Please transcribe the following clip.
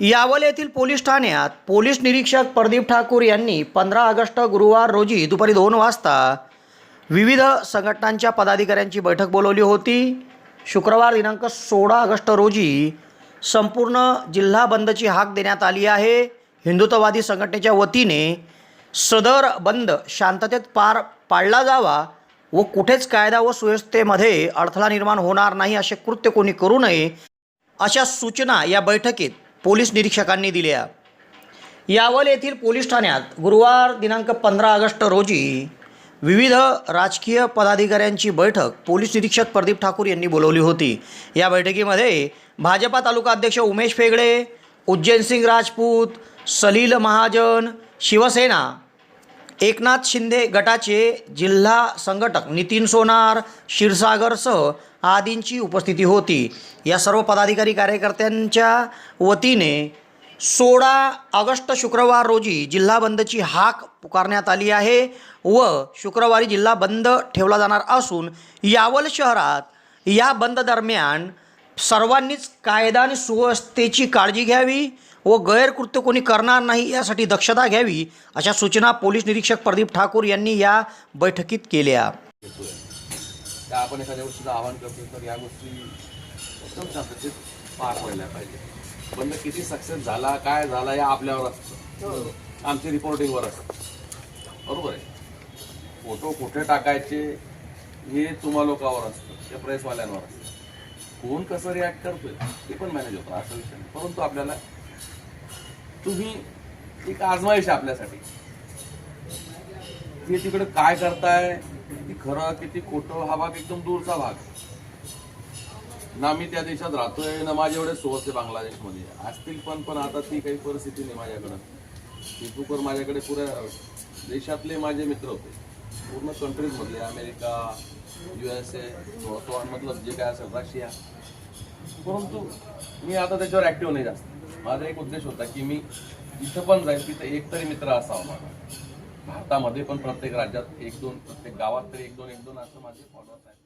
यावल येथील पोलीस ठाण्यात पोलीस निरीक्षक प्रदीप ठाकूर यांनी पंधरा ऑगस्ट गुरुवार रोजी दुपारी दोन वाजता विविध संघटनांच्या पदाधिकाऱ्यांची बैठक बोलवली होती. शुक्रवार दिनांक सोळा ऑगस्ट रोजी संपूर्ण जिल्हा बंदची हाक देण्यात आली आहे. हिंदुत्ववादी संघटनेच्या वतीने सदर बंद शांततेत पार पाडला जावा व कुठेच कायदा व सुव्यवस्थेमध्ये अडथळा निर्माण होणार नाही असे कृत्य कोणी करू नये अशा सूचना या बैठकीत पोलीस निरीक्षकांनी दिल्या. यावल येथील पोलीस ठाण्यात गुरुवार दिनांक पंधरा ऑगस्ट रोजी विविध राजकीय पदाधिकाऱ्यांची बैठक पोलीस निरीक्षक प्रदीप ठाकूर यांनी बोलवली होती. या बैठकीमध्ये भाजपा तालुका अध्यक्ष उमेश फेगडे उज्जैनसिंग राजपूत सलील महाजन शिवसेना एकनाथ शिंदे गटाचे जिल्हा संघटक नितीन सोनार क्षीरसागरसह आदींची उपस्थिती होती. या सर्व पदाधिकारी कार्यकर्त्यांच्या वतीने सोळा ऑगस्ट शुक्रवार रोजी जिल्हा बंदची हाक पुकारण्यात आली आहे व शुक्रवारी जिल्हा बंद ठेवला जाणार असून यावल शहरात या बंद दरम्यान सर्वांनीच कायदा आणि सुव्यवस्थेची काळजी घ्यावी व गैरकृत्य कोणी करणार नाही यासाठी दक्षता घ्यावी अशा सूचना पोलीस निरीक्षक प्रदीप ठाकूर यांनी या बैठकीत केल्या. त्या आपण एखाद्या गोष्टीचं आवाहन करतो तर या गोष्टी एकदम शांततेत पार पडल्या पाहिजे. बंद किती सक्सेस झाला काय झाला या आपल्यावर असतं. आमची रिपोर्टिंगवर असतं. बरोबर आहे. फोटो कुठे टाकायचे हे तुम्हा लोकांवर असतं. ते प्रेसवाल्यांवर असतं. कोण कसं रिॲक्ट करतोय ते पण मॅनेज होतं. असा विषय परंतु आपल्याला तुम्ही एक आजमाईश आहे आपल्यासाठी. ते तिकडे काय करताय किती खरं किती खोटं हा भाग एकदम दूरचा भाग ना मी त्या देशात राहतोय ना माझे एवढे सोर्स आहे. बांगलादेशमध्ये असतील पण पण आता ती काही परिस्थिती नाही माझ्याकडं. फेसबुकवर माझ्याकडे पुऱ्या देशातले माझे मित्र होते. पूर्ण कंट्रीज मधले अमेरिका यू एस ए मतलब जे काय असेल रशिया. परंतु मी आता त्याच्यावर ऍक्टिव्ह नाही जास्त. माझा एक उद्देश होता की मी इथं पण जाईल तिथं एक तरी मित्र असावा माझा. भारतामध्ये पण प्रत्येक राज्यात एक दोन प्रत्येक गावात तरी एक दोन एक दोन असं माझे फॉलोअर्स आहेत.